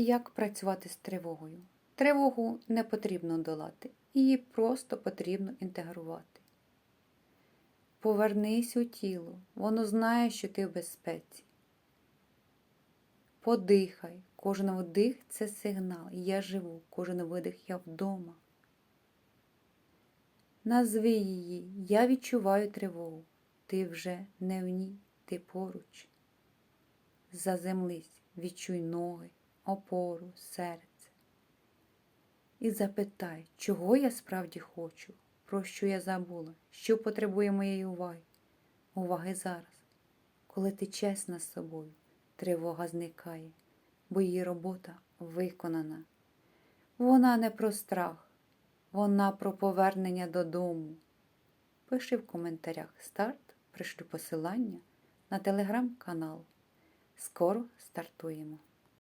Як працювати з тривогою? Тривогу не потрібно долати, її просто потрібно інтегрувати. Повернись у тіло, воно знає, що ти в безпеці. Подихай, кожен вдих це сигнал. Я живу, кожен видих я вдома. Назви її, я відчуваю тривогу. Ти вже не в ній, ти поруч. Заземлись, відчуй ноги, опору, серце. І запитай, чого я справді хочу, про що я забула, що потребує моєї уваги. Уваги зараз. Коли ти чесна з собою, тривога зникає, бо її робота виконана. Вона не про страх, вона про повернення додому. Пиши в коментарях старт, пришлю посилання на телеграм-канал. Скоро стартуємо.